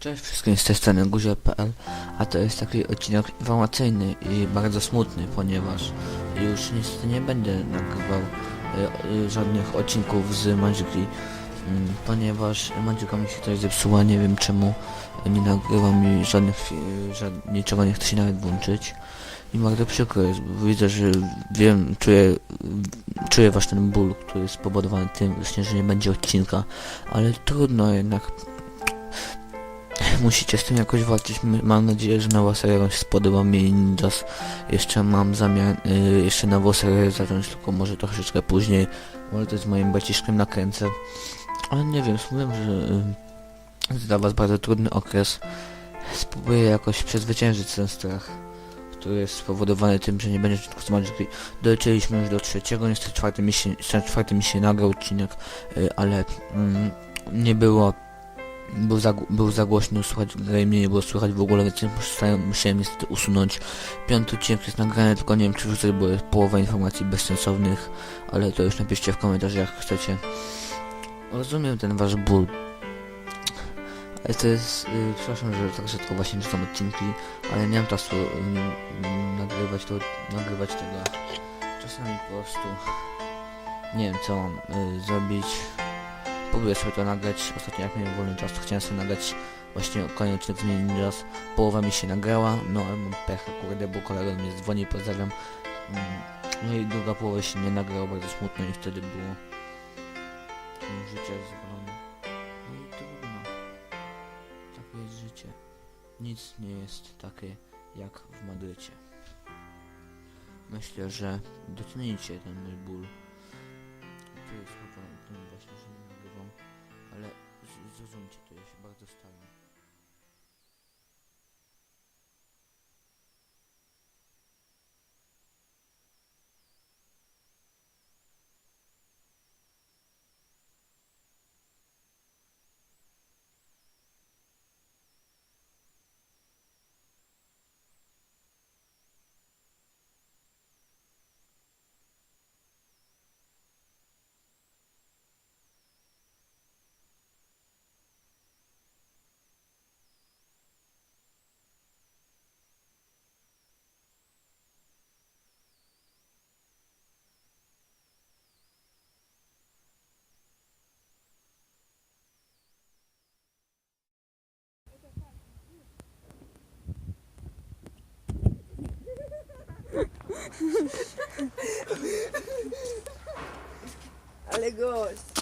Cześć wszystkim z tej strony guzior.pl A to jest taki odcinek informacyjny i bardzo smutny, ponieważ już niestety nie będę nagrywał y, y, żadnych odcinków z Magiki mm, Ponieważ Magika mi się coś zepsuła, nie wiem czemu nie nagrywa mi żadnych, fi- żad, niczego nie chce się nawet włączyć. I bardzo przykro jest, widzę, że wiem, czuję, czuję wasz ten ból, który jest spowodowany tym właśnie, że nie będzie odcinka Ale trudno jednak Musicie z tym jakoś walczyć. Mam nadzieję, że seria wam się spodoba. Mi Ninjas jeszcze mam zamiar y, jeszcze nową serię zacząć, tylko może troszeczkę później. Może to z moim braciszkiem nakręcę. Ale nie wiem, mówiłem, że y, jest dla was bardzo trudny okres. Spróbuję jakoś przezwyciężyć ten strach, który jest spowodowany tym, że nie odcinków z Magiki. Dolecieliśmy już do trzeciego, niestety czwarty mi się, czwarty mi się nagrał odcinek, y, ale mm, nie było był za, był za głośno mnie nie było słychać w ogóle, więc musiałem, musiałem niestety usunąć. Piąty odcinek jest nagrany, tylko nie wiem czy wrzucę, bo jest połowa informacji bezsensownych, ale to już napiszcie w komentarzach jak chcecie. Rozumiem ten wasz ból. Ale to jest, yy, przepraszam, że tak rzadko właśnie czytam odcinki, ale nie mam czasu yy, nagrywać, to, nagrywać tego. Czasami po prostu nie wiem co mam yy, zrobić. Próbuję sobie to nagrać. Ostatnio jak miałem wolny czas, to chciałem sobie nagrać właśnie kolejny odcinek z Ninjas. Połowa mi się nagrała, no ale mam pecha, kurde, bo kolega mnie dzwoni, pozdrawiam. Mm, No i druga połowa się nie nagrała, bardzo smutno i wtedy było mm, życie zwolone. No i trudno. Takie jest życie. Nic nie jest takie jak w Madrycie. Myślę, że docenicie ten ból. To jest chyba właśnie, zrozumcie to, ja się bardzo staram. Ale gość.